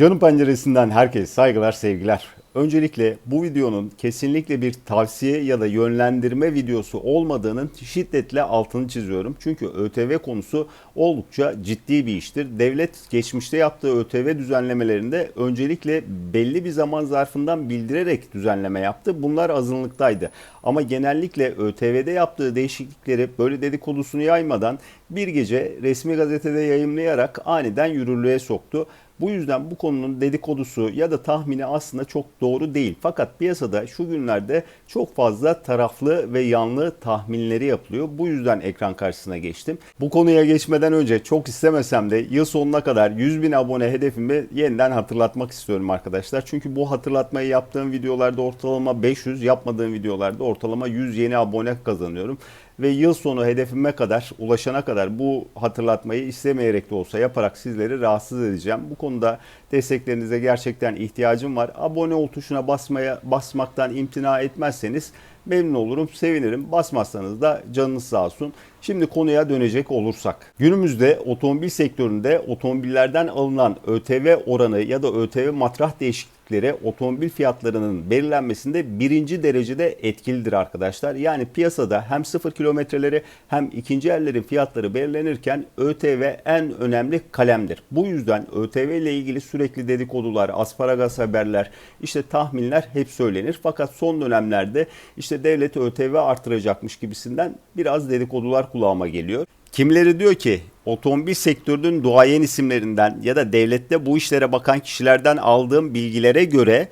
Canım penceresinden herkese saygılar, sevgiler. Öncelikle bu videonun kesinlikle bir tavsiye ya da yönlendirme videosu olmadığının şiddetle altını çiziyorum. Çünkü ÖTV konusu oldukça ciddi bir iştir. Devlet geçmişte yaptığı ÖTV düzenlemelerinde öncelikle belli bir zaman zarfından bildirerek düzenleme yaptı. Bunlar azınlıktaydı. Ama genellikle ÖTV'de yaptığı değişiklikleri böyle dedikodusunu yaymadan bir gece resmi gazetede yayımlayarak aniden yürürlüğe soktu. Bu yüzden bu konunun dedikodusu ya da tahmini aslında çok doğru değil. Fakat piyasada şu günlerde çok fazla taraflı ve yanlı tahminleri yapılıyor. Bu yüzden ekran karşısına geçtim. Bu konuya geçmeden önce çok istemesem de yıl sonuna kadar 100 bin abone hedefimi yeniden hatırlatmak istiyorum arkadaşlar. Çünkü bu hatırlatmayı yaptığım videolarda ortalama 500, yapmadığım videolarda ortalama 100 yeni abone kazanıyorum ve yıl sonu hedefime kadar ulaşana kadar bu hatırlatmayı istemeyerek de olsa yaparak sizleri rahatsız edeceğim. Bu konuda desteklerinize gerçekten ihtiyacım var. Abone ol tuşuna basmaya basmaktan imtina etmezseniz memnun olurum, sevinirim. Basmazsanız da canınız sağ olsun. Şimdi konuya dönecek olursak. Günümüzde otomobil sektöründe otomobillerden alınan ÖTV oranı ya da ÖTV matrah değişiklikleri otomobil fiyatlarının belirlenmesinde birinci derecede etkilidir arkadaşlar. Yani piyasada hem sıfır kilometreleri hem ikinci ellerin fiyatları belirlenirken ÖTV en önemli kalemdir. Bu yüzden ÖTV ile ilgili sürekli dedikodular, asparagas haberler, işte tahminler hep söylenir. Fakat son dönemlerde işte devlet ÖTV artıracakmış gibisinden biraz dedikodular kulağıma geliyor. Kimileri diyor ki otomobil sektörünün duayen isimlerinden ya da devlette bu işlere bakan kişilerden aldığım bilgilere göre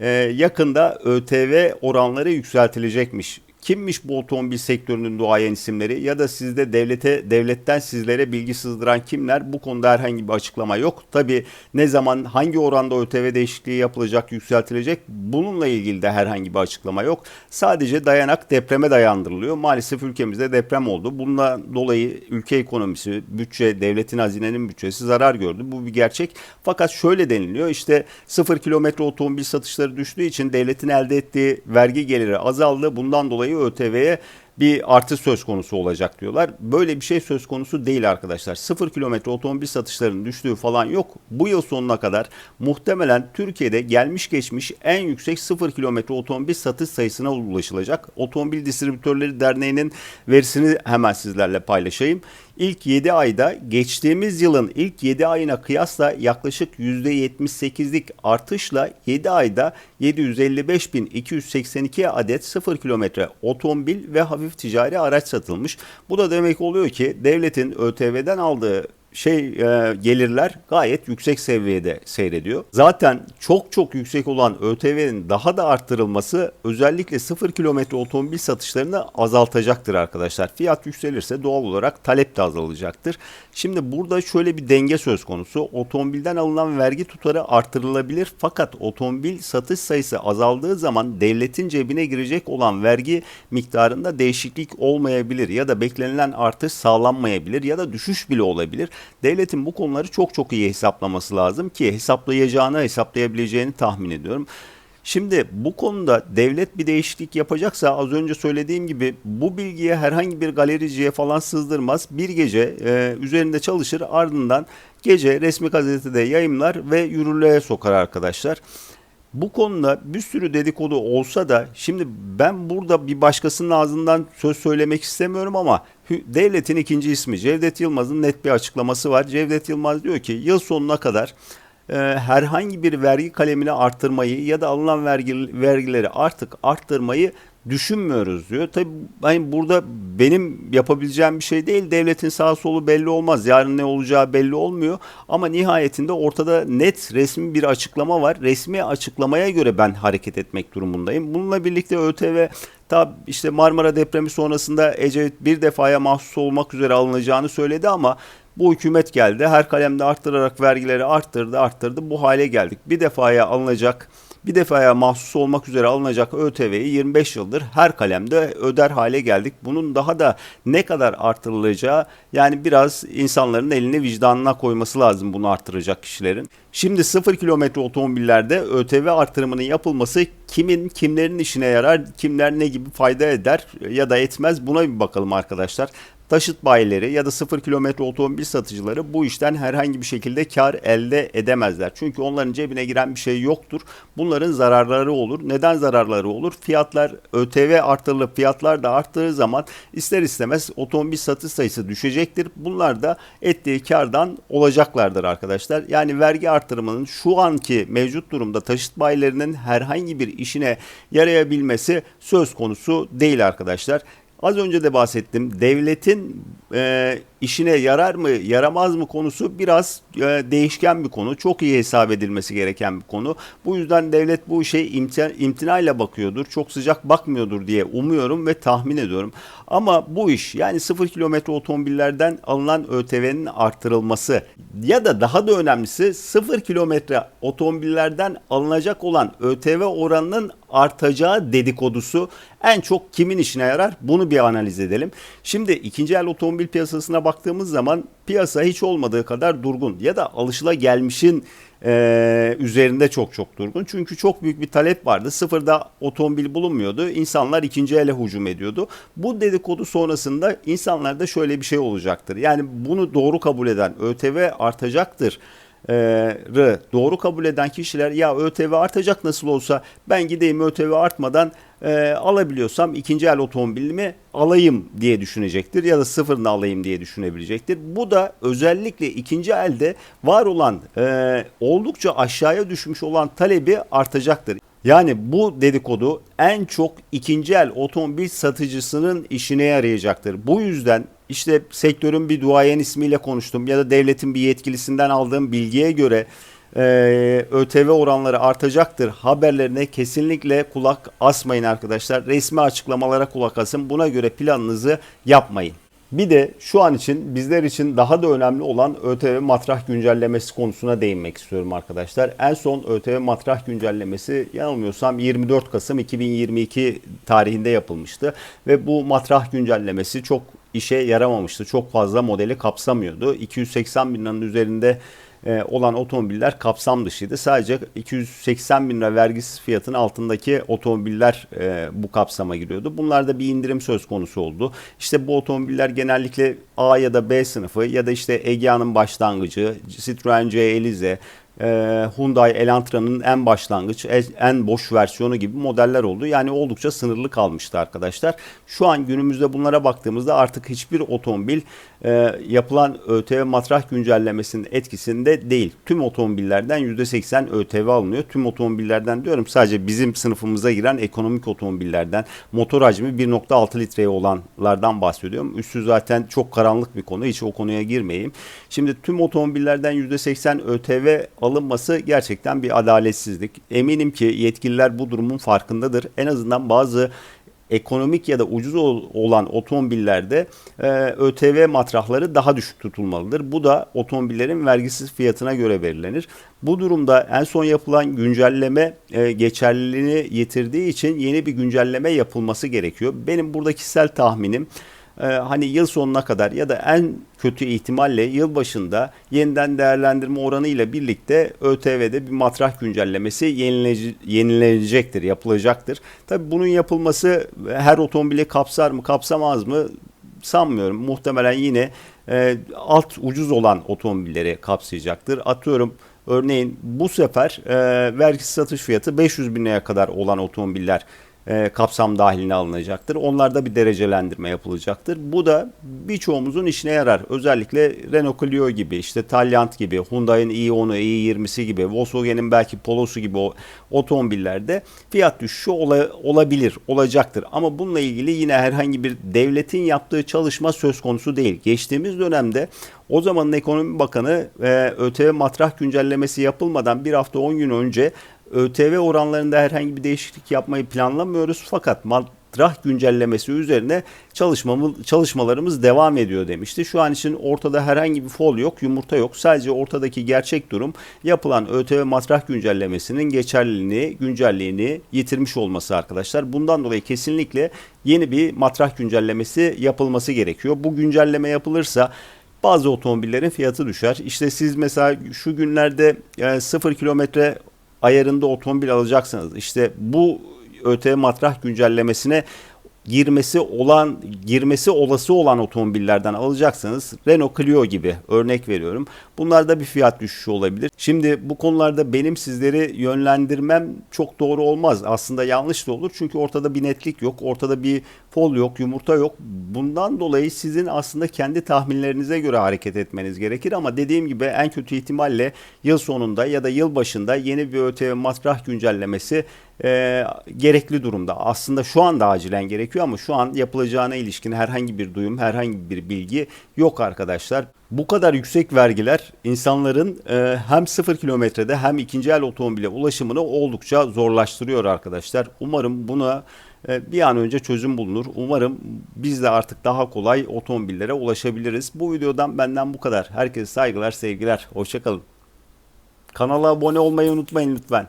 e, yakında ÖTV oranları yükseltilecekmiş. Kimmiş bu otomobil sektörünün duayen isimleri ya da sizde devlete devletten sizlere bilgi sızdıran kimler? Bu konuda herhangi bir açıklama yok. Tabi ne zaman hangi oranda ÖTV değişikliği yapılacak, yükseltilecek bununla ilgili de herhangi bir açıklama yok. Sadece dayanak depreme dayandırılıyor. Maalesef ülkemizde deprem oldu. Bundan dolayı ülke ekonomisi, bütçe, devletin hazinenin bütçesi zarar gördü. Bu bir gerçek. Fakat şöyle deniliyor işte sıfır kilometre otomobil satışları düştüğü için devletin elde ettiği vergi geliri azaldı. Bundan dolayı ÖTV'ye bir artı söz konusu olacak diyorlar. Böyle bir şey söz konusu değil arkadaşlar. Sıfır kilometre otomobil satışlarının düştüğü falan yok. Bu yıl sonuna kadar muhtemelen Türkiye'de gelmiş geçmiş en yüksek sıfır kilometre otomobil satış sayısına ulaşılacak. Otomobil Distribütörleri Derneği'nin verisini hemen sizlerle paylaşayım. İlk 7 ayda geçtiğimiz yılın ilk 7 ayına kıyasla yaklaşık %78'lik artışla 7 ayda 755.282 adet 0 kilometre otomobil ve hafif ticari araç satılmış. Bu da demek oluyor ki devletin ÖTV'den aldığı şey e, gelirler gayet yüksek seviyede seyrediyor. Zaten çok çok yüksek olan ÖTV'nin daha da arttırılması özellikle 0 kilometre otomobil satışlarını azaltacaktır arkadaşlar. Fiyat yükselirse doğal olarak talep de azalacaktır. Şimdi burada şöyle bir denge söz konusu. Otomobilden alınan vergi tutarı artırılabilir fakat otomobil satış sayısı azaldığı zaman devletin cebine girecek olan vergi miktarında değişiklik olmayabilir ya da beklenilen artış sağlanmayabilir ya da düşüş bile olabilir. Devletin bu konuları çok çok iyi hesaplaması lazım ki hesaplayacağını hesaplayabileceğini tahmin ediyorum. Şimdi bu konuda devlet bir değişiklik yapacaksa az önce söylediğim gibi bu bilgiye herhangi bir galericiye falan sızdırmaz. Bir gece e, üzerinde çalışır ardından gece resmi gazetede yayımlar ve yürürlüğe sokar arkadaşlar. Bu konuda bir sürü dedikodu olsa da şimdi ben burada bir başkasının ağzından söz söylemek istemiyorum ama devletin ikinci ismi Cevdet Yılmaz'ın net bir açıklaması var. Cevdet Yılmaz diyor ki yıl sonuna kadar e, herhangi bir vergi kalemini arttırmayı ya da alınan vergi, vergileri artık arttırmayı düşünmüyoruz diyor. Tabi hani burada benim yapabileceğim bir şey değil. Devletin sağ solu belli olmaz. Yarın ne olacağı belli olmuyor. Ama nihayetinde ortada net resmi bir açıklama var. Resmi açıklamaya göre ben hareket etmek durumundayım. Bununla birlikte ÖTV Tabi işte Marmara depremi sonrasında Ecevit bir defaya mahsus olmak üzere alınacağını söyledi ama bu hükümet geldi. Her kalemde arttırarak vergileri arttırdı, arttırdı. Bu hale geldik. Bir defaya alınacak bir defaya mahsus olmak üzere alınacak ÖTV'yi 25 yıldır her kalemde öder hale geldik. Bunun daha da ne kadar artırılacağı yani biraz insanların elini vicdanına koyması lazım bunu artıracak kişilerin. Şimdi 0 kilometre otomobillerde ÖTV artırımının yapılması kimin kimlerin işine yarar, kimler ne gibi fayda eder ya da etmez buna bir bakalım arkadaşlar. Taşıt bayileri ya da 0 kilometre otomobil satıcıları bu işten herhangi bir şekilde kar elde edemezler. Çünkü onların cebine giren bir şey yoktur. Bunların zararları olur. Neden zararları olur? Fiyatlar ÖTV artırılıp fiyatlar da arttığı zaman ister istemez otomobil satış sayısı düşecektir. Bunlar da ettiği kardan olacaklardır arkadaşlar. Yani vergi artırımının şu anki mevcut durumda taşıt bayilerinin herhangi bir işine yarayabilmesi söz konusu değil arkadaşlar. Az önce de bahsettim. Devletin e, işine yarar mı, yaramaz mı konusu biraz e, değişken bir konu. Çok iyi hesap edilmesi gereken bir konu. Bu yüzden devlet bu işe imtina, imtinayla bakıyordur. Çok sıcak bakmıyordur diye umuyorum ve tahmin ediyorum. Ama bu iş yani 0 kilometre otomobillerden alınan ÖTV'nin artırılması ya da daha da önemlisi 0 kilometre otomobillerden alınacak olan ÖTV oranının artacağı dedikodusu en çok kimin işine yarar? Bunu bir analiz edelim. Şimdi ikinci el otomobil piyasasına baktığımız zaman piyasa hiç olmadığı kadar durgun ya da alışıla gelmişin e, üzerinde çok çok durgun. Çünkü çok büyük bir talep vardı. Sıfırda otomobil bulunmuyordu. İnsanlar ikinci ele hücum ediyordu. Bu dedikodu sonrasında insanlarda şöyle bir şey olacaktır. Yani bunu doğru kabul eden ÖTV artacaktır doğru kabul eden kişiler ya ÖTV artacak nasıl olsa ben gideyim ÖTV artmadan e, alabiliyorsam ikinci el otomobilimi alayım diye düşünecektir ya da sıfırını alayım diye düşünebilecektir. Bu da özellikle ikinci elde var olan e, oldukça aşağıya düşmüş olan talebi artacaktır. Yani bu dedikodu en çok ikinci el otomobil satıcısının işine yarayacaktır. Bu yüzden işte sektörün bir duayen ismiyle konuştum ya da devletin bir yetkilisinden aldığım bilgiye göre e, ÖTV oranları artacaktır haberlerine kesinlikle kulak asmayın arkadaşlar. Resmi açıklamalara kulak asın. Buna göre planınızı yapmayın. Bir de şu an için bizler için daha da önemli olan ÖTV matrah güncellemesi konusuna değinmek istiyorum arkadaşlar. En son ÖTV matrah güncellemesi yanılmıyorsam 24 Kasım 2022 tarihinde yapılmıştı ve bu matrah güncellemesi çok işe yaramamıştı. Çok fazla modeli kapsamıyordu. 280 bin liranın üzerinde e, olan otomobiller kapsam dışıydı. Sadece 280 bin lira vergisiz fiyatın altındaki otomobiller e, bu kapsama giriyordu. Bunlarda bir indirim söz konusu oldu. İşte bu otomobiller genellikle A ya da B sınıfı ya da işte Egea'nın başlangıcı, Citroen C Elize, e, Hyundai Elantra'nın en başlangıç, en boş versiyonu gibi modeller oldu. Yani oldukça sınırlı kalmıştı arkadaşlar. Şu an günümüzde bunlara baktığımızda artık hiçbir otomobil e, yapılan ÖTV matrah güncellemesinin etkisinde değil. Tüm otomobillerden %80 ÖTV alınıyor. Tüm otomobillerden diyorum sadece bizim sınıfımıza giren ekonomik otomobillerden motor hacmi 1.6 litreye olanlardan bahsediyorum. Üstü zaten çok karanlık bir konu. Hiç o konuya girmeyeyim. Şimdi tüm otomobillerden %80 ÖTV alınması gerçekten bir adaletsizlik. Eminim ki yetkililer bu durumun farkındadır. En azından bazı ekonomik ya da ucuz olan otomobillerde e, ÖTV matrahları daha düşük tutulmalıdır. Bu da otomobillerin vergisiz fiyatına göre belirlenir. Bu durumda en son yapılan güncelleme e, geçerliliğini yitirdiği için yeni bir güncelleme yapılması gerekiyor. Benim burada kişisel tahminim e, hani yıl sonuna kadar ya da en kötü ihtimalle yıl başında yeniden değerlendirme oranı ile birlikte ÖTV'de bir matrah güncellemesi yenilenecektir, yapılacaktır. Tabi bunun yapılması her otomobili kapsar mı, kapsamaz mı sanmıyorum. Muhtemelen yine e, alt ucuz olan otomobilleri kapsayacaktır. Atıyorum örneğin bu sefer e, vergisiz satış fiyatı 500 bin liraya kadar olan otomobiller e, kapsam dahiline alınacaktır. Onlarda bir derecelendirme yapılacaktır. Bu da birçoğumuzun işine yarar. Özellikle Renault Clio gibi, işte Taliant gibi, Hyundai'nin i10'u, i20'si gibi, Volkswagen'in belki Polo'su gibi o otomobillerde fiyat düşüşü ola, olabilir, olacaktır. Ama bununla ilgili yine herhangi bir devletin yaptığı çalışma söz konusu değil. Geçtiğimiz dönemde o zamanın ekonomi bakanı e, ÖTV matrah güncellemesi yapılmadan bir hafta 10 gün önce ÖTV oranlarında herhangi bir değişiklik yapmayı planlamıyoruz fakat matrah güncellemesi üzerine çalışmalarımız devam ediyor demişti. Şu an için ortada herhangi bir fol yok, yumurta yok. Sadece ortadaki gerçek durum yapılan ÖTV matrah güncellemesinin geçerliliğini, güncelliğini yitirmiş olması arkadaşlar. Bundan dolayı kesinlikle yeni bir matrah güncellemesi yapılması gerekiyor. Bu güncelleme yapılırsa bazı otomobillerin fiyatı düşer. İşte siz mesela şu günlerde e, 0 kilometre ayarında otomobil alacaksınız. İşte bu ÖTV matrah güncellemesine girmesi olan girmesi olası olan otomobillerden alacaksanız Renault Clio gibi örnek veriyorum. Bunlarda bir fiyat düşüşü olabilir. Şimdi bu konularda benim sizleri yönlendirmem çok doğru olmaz. Aslında yanlış da olur. Çünkü ortada bir netlik yok. Ortada bir fol yok, yumurta yok. Bundan dolayı sizin aslında kendi tahminlerinize göre hareket etmeniz gerekir ama dediğim gibi en kötü ihtimalle yıl sonunda ya da yıl başında yeni bir ÖTV matrah güncellemesi e, gerekli durumda. Aslında şu anda acilen gerekiyor ama şu an yapılacağına ilişkin herhangi bir duyum, herhangi bir bilgi yok arkadaşlar. Bu kadar yüksek vergiler insanların e, hem sıfır kilometrede hem ikinci el otomobile ulaşımını oldukça zorlaştırıyor arkadaşlar. Umarım buna e, bir an önce çözüm bulunur. Umarım biz de artık daha kolay otomobillere ulaşabiliriz. Bu videodan benden bu kadar. Herkese saygılar, sevgiler. Hoşçakalın. Kanala abone olmayı unutmayın lütfen.